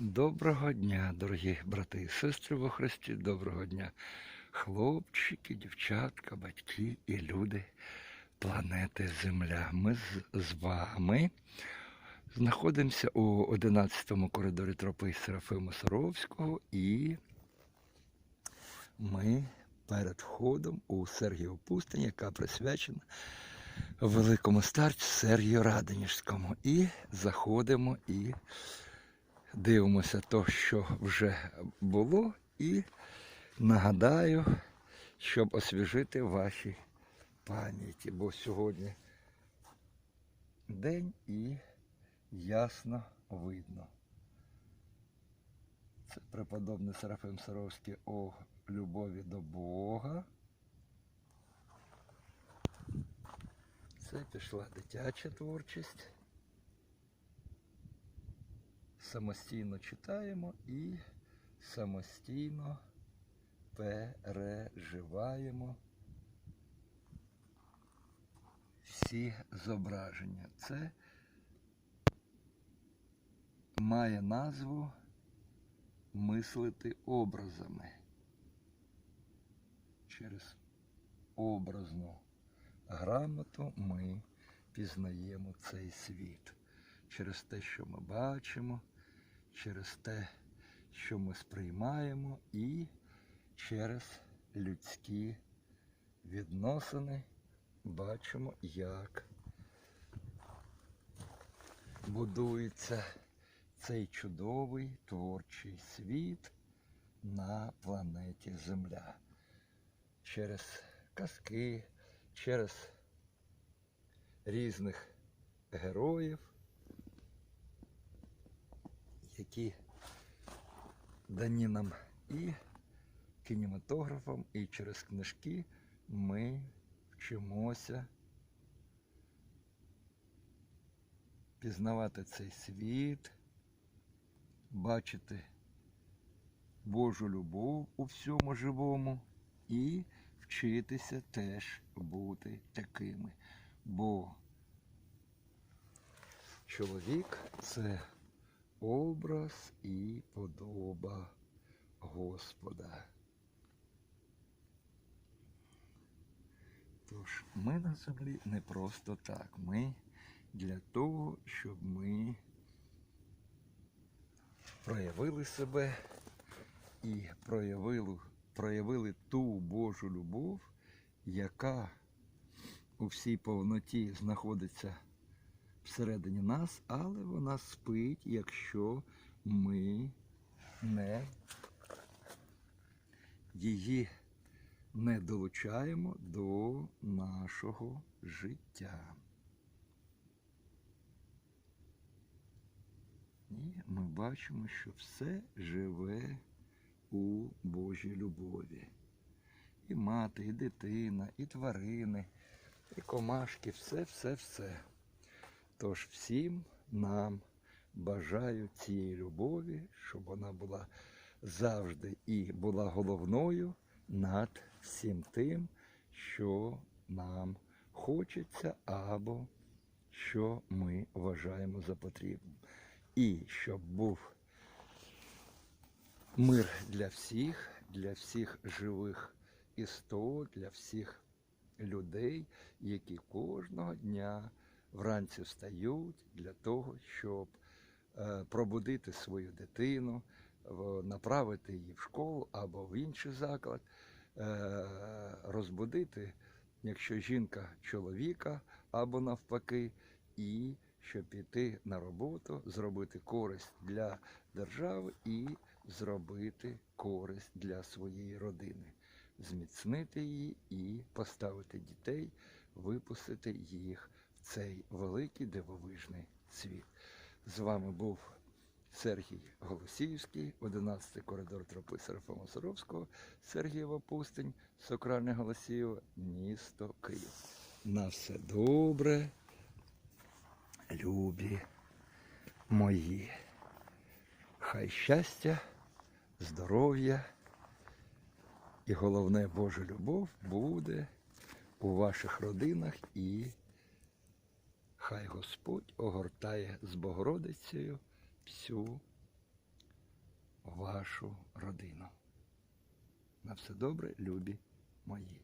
Доброго дня, дорогі брати і сестри во Христі, доброго дня, хлопчики, дівчатка, батьки і люди планети Земля. Ми з, вами знаходимося у 11 коридорі тропи Серафима Саровського і ми перед входом у Сергіїв пустинь, яка присвячена великому старцю Сергію Радонежському. І заходимо і дивимося то, що вже було, і нагадаю, щоб освіжити ваші пам'яті, бо сьогодні день і ясно видно. Це преподобний Серафим Саровський о любові до Бога. Це пішла дитяча творчість самостійно читаємо і самостійно переживаємо всі зображення. Це має назву мислити образами. Через образну грамоту ми пізнаємо цей світ через те, що ми бачимо, через те, що ми сприймаємо, і через людські відносини бачимо, як будується цей чудовий творчий світ на планеті Земля. Через казки, через різних героїв які дані нам і кінематографом, і через книжки ми вчимося пізнавати цей світ, бачити Божу любов у всьому живому і вчитися теж бути такими. Бо чоловік це образ і подоба Господа. Тож ми на землі не просто так. Ми для того, щоб ми проявили себе і проявили, проявили ту Божу любов, яка у всій повноті знаходиться всередині нас, але вона спить, якщо ми не її не долучаємо до нашого життя. І ми бачимо, що все живе у Божій любові. І мати, і дитина, і тварини, і комашки, все, все, все. Тож всім нам бажаю цієї любові, щоб вона була завжди і була головною над всім тим, що нам хочеться або що ми вважаємо за потрібним. І щоб був мир для всіх, для всіх живих істот, для всіх людей, які кожного дня вранці встають для того, щоб е, пробудити свою дитину, направити її в школу або в інший заклад, е, розбудити, якщо жінка чоловіка або навпаки, і щоб піти на роботу, зробити користь для держави і зробити користь для своєї родини, зміцнити її і поставити дітей, випустити їх цей великий дивовижний світ. З вами був Сергій Голосіївський, 11 коридор тропи Серафима Саровського, Сергієва пустинь, Сокральне Голосіїво, місто Київ. На все добре, любі мої. Хай щастя, здоров'я і головне Божа любов буде у ваших родинах і хай Господь огортає з Богородицею всю вашу родину. На все добре, любі мої.